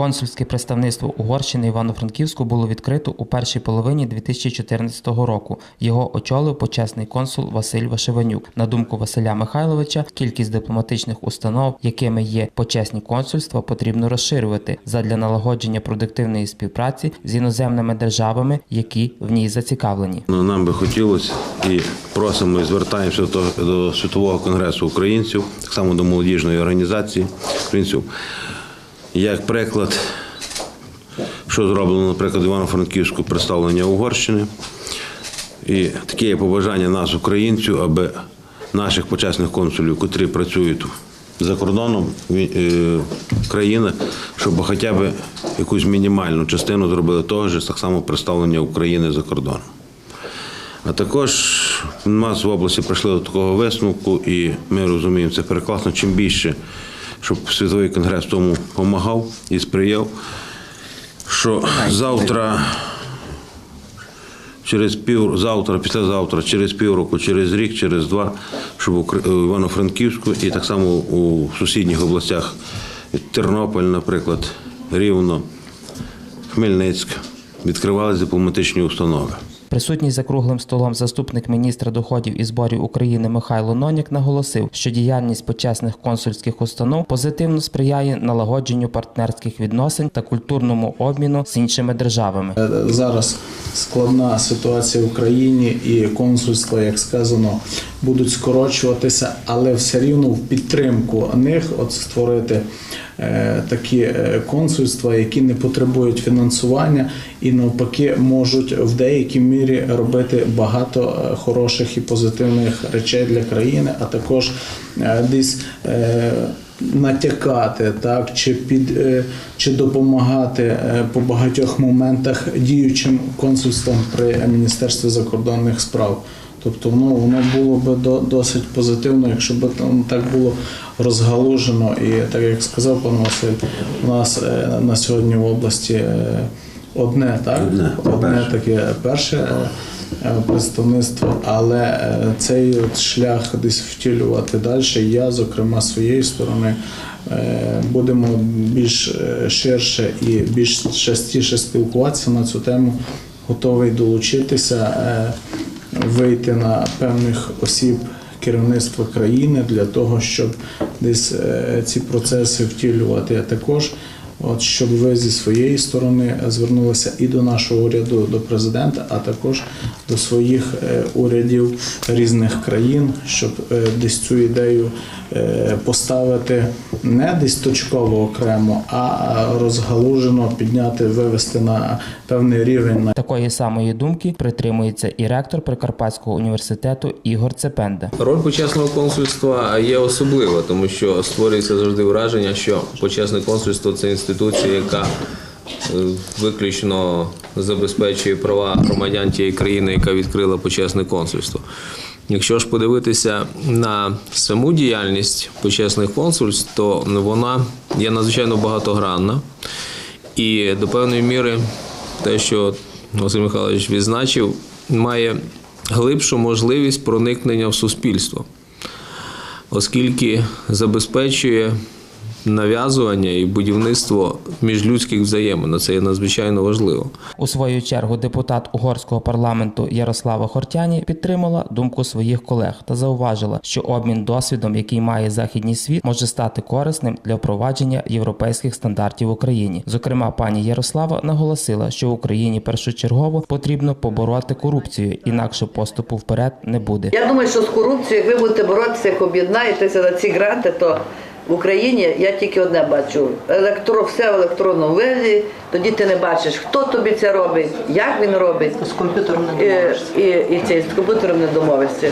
Консульське представництво Угорщини Івано-Франківську було відкрито у першій половині 2014 року. Його очолив почесний консул Василь Вашеванюк. На думку Василя Михайловича, кількість дипломатичних установ, якими є почесні консульства, потрібно розширювати задля налагодження продуктивної співпраці з іноземними державами, які в ній зацікавлені. Ну, Нам би хотілося і просимо і звертаємося до, Світового конгресу українців, так само до молодіжної організації українців. Як приклад, що зроблено, наприклад, Івано-Франківську представлення Угорщини. І таке є побажання нас, українців, аби наших почесних консулів, котрі працюють за кордоном е, щоб хоча б якусь мінімальну частину зробили того ж, так само представлення України за кордоном. А також нас в області прийшли до такого висновку, і ми розуміємо, це прекрасно. Чим більше, щоб світовий конгрес тому допомагав і сприяв, що завтра, через пів завтра, післязавтра, через півроку, через рік, через два, щоб у Івано-Франківську і так само у сусідніх областях Тернопіль, наприклад, Рівно, Хмельницьк, відкривалися дипломатичні установи. Присутній за круглим столом заступник міністра доходів і зборів України Михайло Нонік наголосив, що діяльність почесних консульських установ позитивно сприяє налагодженню партнерських відносин та культурному обміну з іншими державами. Е, Зараз складна ситуація в Україні і консульства, як сказано, будуть скорочуватися, але все рівно в підтримку них от створити такі е, консульства, які не потребують фінансування і навпаки можуть в деякій мірі робити багато е, хороших і позитивних речей для країни, а також е, десь. е, натякати, так чи під е, чи допомагати е, по багатьох моментах діючим консульствам при міністерстві закордонних справ. Тобто воно воно було до- досить позитивно, якщо б там так було розгалужено. І так як сказав пан Василь, у нас е, на сьогодні в області е, одне, так Одне, одне таке перше е, представництво, але е, цей от шлях десь втілювати далі. Я, зокрема, своєї сторони. Будемо більш ширше і більш частіше спілкуватися на цю тему. Готовий долучитися, вийти на певних осіб керівництва країни для того, щоб десь е, ці процеси втілювати. А також От щоб ви зі своєї сторони звернулися і до нашого уряду, до президента, а також до своїх е, урядів різних країн, щоб е, десь цю ідею е, поставити не десь точково окремо, а розгалужено підняти, вивести на певний рівень. Такої самої думки притримується і ректор Прикарпатського університету Ігор Цепенда. Роль почесного консульства є особлива, тому що створюється завжди враження, що почесне консульство це інституція, яка е, виключно забезпечує права громадян тієї країни, яка відкрила почесне консульство. Якщо ж подивитися на саму діяльність почесних консульств, то вона є надзвичайно багатогранна. І до певної міри те, що Василь Михайлович відзначив, має глибшу можливість проникнення в суспільство, оскільки забезпечує нав'язування і будівництво міжлюдських взаємин. Це є надзвичайно важливо. У свою чергу депутат угорського парламенту Ярослава Хортяні підтримала думку своїх колег та зауважила, що обмін досвідом, який має західній світ, може стати корисним для впровадження європейських стандартів в Україні. Зокрема, пані Ярослава наголосила, що в Україні першочергово потрібно побороти корупцію, інакше поступу вперед не буде. Я думаю, що з корупцією, як ви будете боротися, як об'єднаєтеся за ці гранти, то в Україні я тільки одне бачу: електро, все в електронному вигляді, тоді ти не бачиш, хто тобі це робить, як він робить. З комп'ютером не І, домовишся. і, і це з комп'ютером не домовишся.